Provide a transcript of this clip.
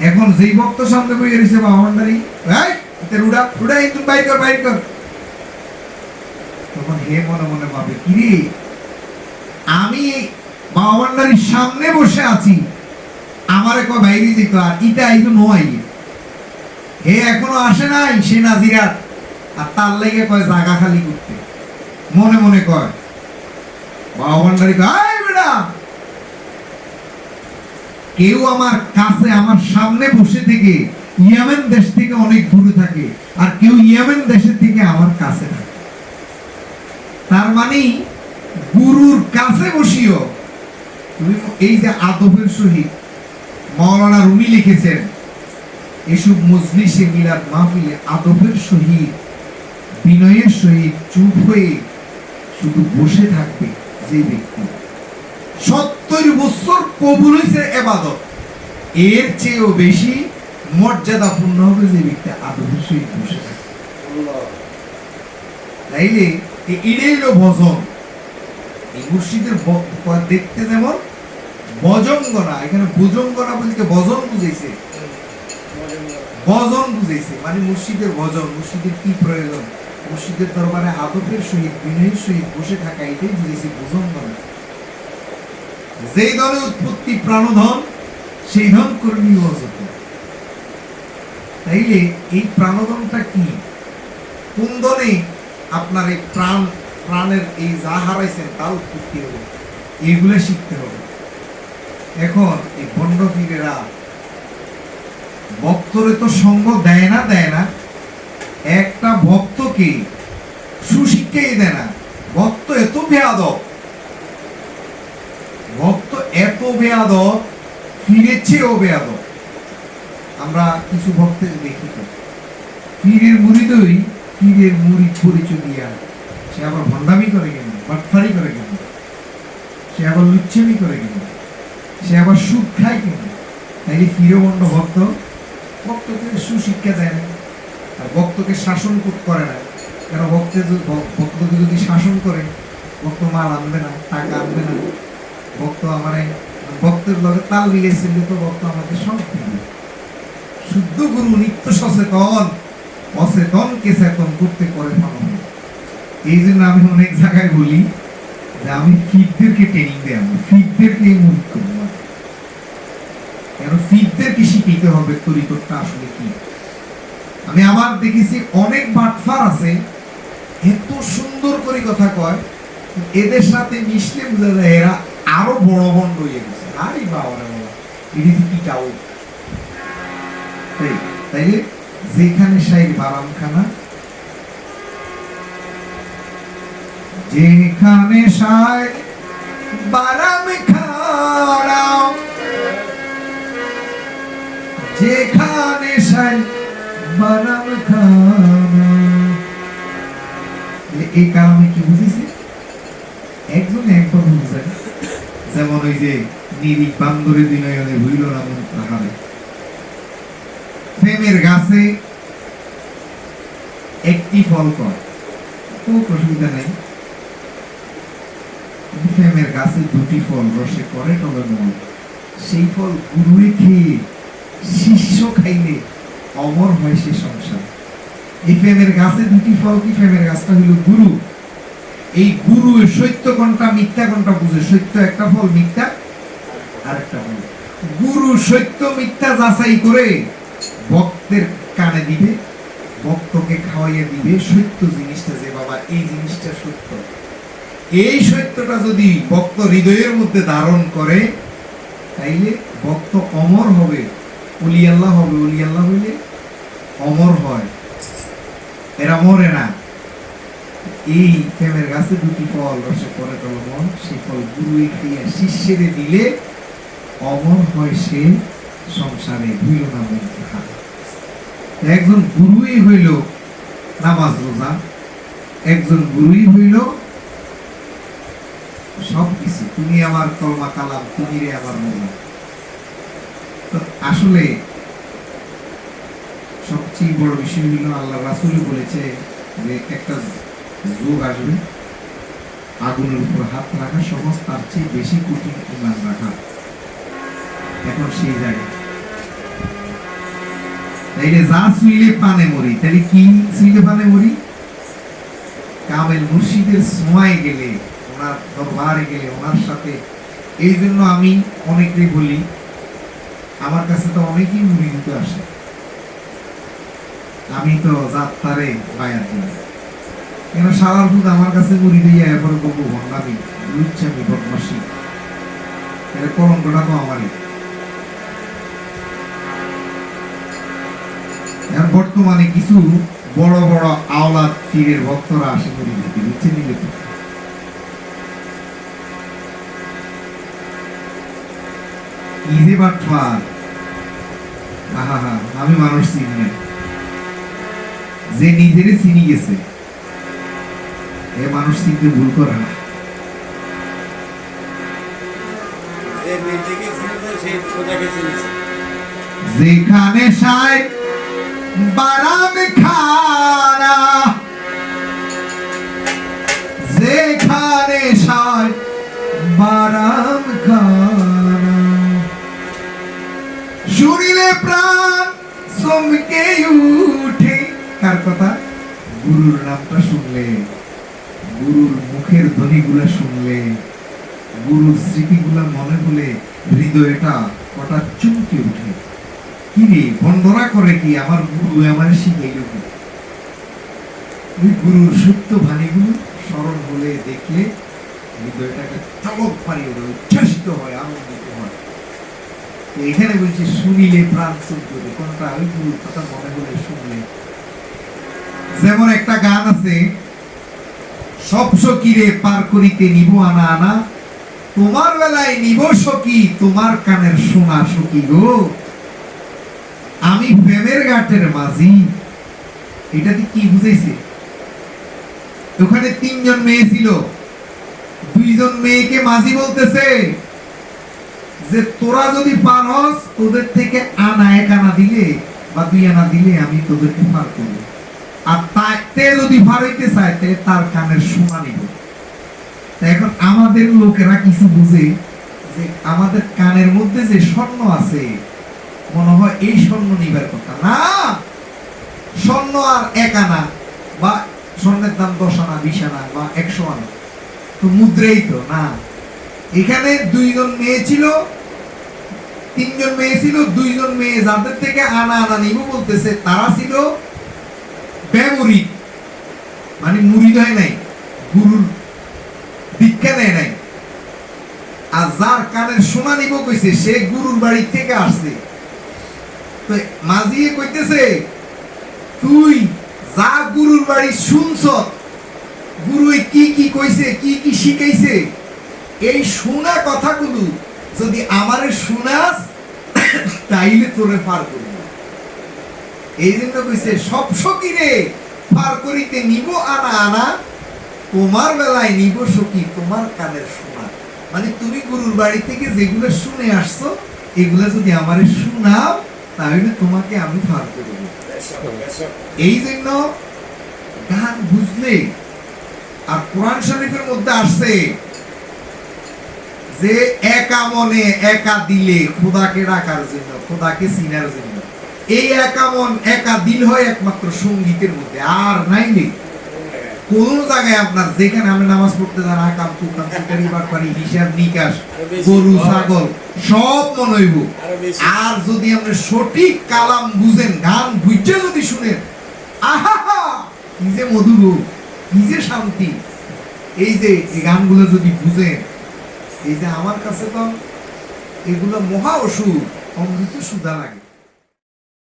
এখন যেই ভক্ত সামনে বই ভান্ডারি রুডা রুডা কর কর। তখন হে মনে মনে ভাবে, কিরে, আমি সামনে বসে আছি, আমারে কয় বাইরে যেত, আর ইটা আইতো নয়। হে এখনও আসে নাই, সে নাজিরাত। আর তার লেগে কয়, জাগা খালি করতে। মনে মনে কয় বাবা ভান্ডারি কয় "আয় বেটা কেউ আমার কাছে, আমার সামনে বসে থেকে ইয়েমেন দেশ থেকে অনেক দূরে থাকে আর কেউ ইয়েমেন দেশের থেকে আমার কাছে থাকে। তার মানে গুরুর কাছে বসিও। তুমি এই যে আদবের সহিত মাওলানা রুমি লিখেছেন, এসব মজলিসে মিলাদ মাহফিলে আদবের সহিত, বিনয়ের সহিত চুপ হয়ে শুধু বসে থাকবে যে ব্যক্তি। সত্তর বছর কবুল হয়েছে এবাদত। এর চেয়েও বেশি মর্যাদাপূর্ণ হবে যে ব্যক্তি বসে তাইলে এটাই হলো ভজন, এই মুর্শিদের দেখতে যেমন বজঙ্গনা এখানে ভুজঙ্গনা বলতে ভজন বুঝাইছে? ভজন বুঝাইছে মানে মুর্শিদের ভজন, মুর্শিদের কি প্রয়োজন? মুর্শিদের দরবারে আদবের সহিত, বিনয়ের সহিত বসে থাকা, এটাই বুঝেছে ভুজঙ্গনা যেই দলে উৎপত্তি প্রাণধন, সেই ধন কর্মী অযত তাইলে এই প্রাণধনটা কি? কোন দলে আপনার এই প্রাণ, প্রাণের এই যা হারাইছেন, তার উৎপত্তি হবে? এগুলো শিখতে হবে। এখন এই বন্ড ফিরেরা ভক্তরে তো সঙ্গ দেয় না দেয় না। একটা ভক্তকে সুশিক্ষাই দেয় না। ভক্ত এত বেয়াদব ভক্ত এত বেয়াদব ফিরেছেও বেয়াদব। আমরা কিছু ভক্তের দেখি তো। পীরের মুড়িদই পীরের মুড়ি পরিচয় দিয়া সে আবার ভণ্ডামি করে কেন? বাটফারি করে কেন? সে আবার লুচ্ছেমি করে কেন? সে আবার সুদ খায় কেন? তাই পীরবন্ড ভক্ত, ভক্তকে সুশিক্ষা দেয় না। আর ভক্তকে শাসন করে না। কেন? ভক্তের ভক্তকে যদি শাসন করে, ভক্ত মাল আনবে না, টাকা আনবে না। ভক্ত আমার, ভক্তের লগে তাল মিলেছিল তো ভক্ত আমাকে দিবে। শুদ্ধ গুরু, নিত্য সচেতন অচেতনকে চেতন করতে করে পাবো এই জন্য আমি অনেক জায়গায় বলি যে আমি ফিটদেরকে ট্রেনিং দেয় আমি কেন শিখিতে হবে আসলে কি? আমি আবার দেখেছি অনেক বাটফার আছে, এত সুন্দর করে কথা কয়, এদের সাথে মিশলে বোঝা যায় এরা আরও বড় বন্ড হয়ে গেছে। আরে বাবা এটি তাইলে যেখানে সাইড বারামখানা যেখানে যেখানে সাইড বারাম খাড়া এই কারণে কি বুঝেছি একজন একবার বুঝেন যেমন ওই যে নিরিক বান্দরে বিনয়নে হইল না মন তাহারে প্রেমের গাছে একটি ফল কর। কোনো অসুবিধা নেই। প্রেমের গাছে দুটি ফল রসে করে, তবে মন। সেই ফল গুরুয়ে খেয়ে, শিষ্য খাইলে অমর হয় সে সংসার। এই প্রেমের গাছে দুটি ফল কি? প্রেমের গাছটা হইল গুরু। এই গুরু সত্য কোনটা মিথ্যা কোনটা বুঝে। সত্য একটা ফল, মিথ্যা আরেকটা ফল। গুরু সত্য, মিথ্যা যাচাই করে ভক্তের কানে দিবে, ভক্তকে খাওয়াইয়া দিবে। সত্য জিনিসটা যে, বাবা, এই জিনিসটা সত্য। এই সত্যটা যদি ভক্ত হৃদয়ের মধ্যে ধারণ করে, তাইলে ভক্ত অমর হবে। অলি আল্লাহ হবে অলি আল্লাহ হইলে অমর হয়। এরা মরে না। এই প্রেমের গাছে দুটি ফল রসে পরে মন সেই ফল গুরুই খাইয়া শিষ্যেরে দিলে অমর হয় সে সংসারে ভুইল না মন একজন গুরুই হইল নামাজ রোজা, একজন গুরুই হইল সব কিছু তুমি আমার কলমা কালাম, তুমি রে আমার মোলা তো আসলে সবচেয়ে বড় বিষয় হলো আল্লাহ রাসুল বলেছে যে একটা যোগ আসবে আগুনের উপর হাত রাখা সহজ তার চেয়ে বেশি কঠিন ইমান রাখা। এখন সেই জায়গায় এই যে পানে মরি কি পানে মরি? কামেল মুর্শিদের সময় গেলে, ওনার দরবারে গেলে, ওনার সাথে। এই জন্য আমি অনেকেই বলি, আমার কাছে তো অনেকেই মুড়ি দিতে আসে। আমি তো যাত্রারে বায়াত কেন সারার দুধ আমার কাছে মুড়ি দিয়ে বলব ভণ্ডামি লুচ্ছামি বদমাসি কলঙ্কটা তো আমারই। বর্তমানে কিছু বড় বড় আওলাদ পীরের ভক্তরা আসে মুড়ি দিতে নিলে তো। আহা হা আমি মানুষ চিনি না। যে নিজেরে চিনি গেছে। এ মানুষ চিনতে ভুল করে না। যেখানে সাই বারাম খানা যেখানে সাই বারাম খানা। শুনিলে প্রাণ চমকে উঠে। কার কথা? গুরুর নামটা শুনলে। গুরুর মুখের ধ্বনিগুলা শুনলে, গুরুর স্মৃতিগুলা মনে হলে হৃদয়টা হঠাৎ চমকে উঠে কি রে বন্ধরা করে কি আমার গুরু আমার শিখাইল কি? ওই গুরুর সুপ্ত বাণীগুলো স্মরণ হলে দেখলে হৃদয়টাকে চমক পারি ওঠে উচ্ছ্বাসিত হয়, আনন্দিত হয়। এখানে বলছি, শুনিলে প্রাণ ওঠে কোনটা? ওই গুরুর কথা মনে হলে শুনলে। যেমন একটা গান আছে সব সকিরে পার করিতে নিব আনা আনা। তোমার বেলায় নিব সখী, তোমার কানের শোনা সখী গো। আমি প্রেমের ঘাটের মাঝি। এটাতে কি বুঝাইছে? ওখানে তিনজন মেয়ে ছিল। দুইজন মেয়েকে মাঝি বলতেছে যে, তোরা যদি পার হস তোদের থেকে আনা এক আনা দিলে বা দুই আনা দিলে আমি তোদেরকে পার করব। আর তাতে যদি হইতে চায় তার কানের শোনা নিব। এখন আমাদের লোকেরা কিছু বুঝে যে আমাদের কানের মধ্যে যে স্বর্ণ আছে, মনে হয় এই স্বর্ণ নিবার কথা। না! স্বর্ণ আর এক আনা, বা স্বর্ণের দাম দশ আনা, বিশ আনা, বা একশো আনা। তো মুদ্রাই তো, না? এখানে দুইজন মেয়ে ছিল, তিনজন মেয়ে ছিল, দুইজন মেয়ে যাদের থেকে আনা আনা নিব বলতেছে, তারা ছিল ব্যবরি মানে হয় নাই গুরুর দীক্ষা নেয় নাই। আর যার কানের সোনা নিব কইছে সে গুরুর বাড়ি থেকে আসছে। তো মাঝিয়ে কইতেছে তুই যা গুরুর বাড়ি শুনছ গুরু এই কি কি কইছে কি কি শিখাইছে এই শোনা কথাগুলো যদি আমারে শোনাস, তাইলে তোরে পার করব এই জন্য কইছে, সব সকিরে পার করিতে নিব আনা আনা, তোমার বেলায় নিব তোমার কানের শোনা মানে তুমি গুরুর বাড়ি থেকে যেগুলো শুনে আসছো, এগুলো যদি তাহলে তোমাকে আমি পার করব। এই জন্য গান বুঝলে, আর কোরআন শরীফের মধ্যে আসছে যে, একা মনে একা দিলে খোদাকে রাখার জন্য, খোদাকে চিনার জন্য। এই একা মন একা দিল হয় একমাত্র সঙ্গীতের মধ্যে আর নাই নেই। কোন জায়গায় আপনার যেখানে আপনি নামাজ পড়তে যান আকাম কুকাম বাটপারি হিসাব নিকাশ গরু ছাগল সব মনে হইব। আর যদি আপনি সঠিক কালাম বুঝেন গান বুঝে যদি শুনেন আহা যে মধুর যে শান্তি। এই যে এই গানগুলো যদি বুঝেন এই যে আমার কাছে তো এগুলো মহা ওষুধ অমৃত সুধা লাগে।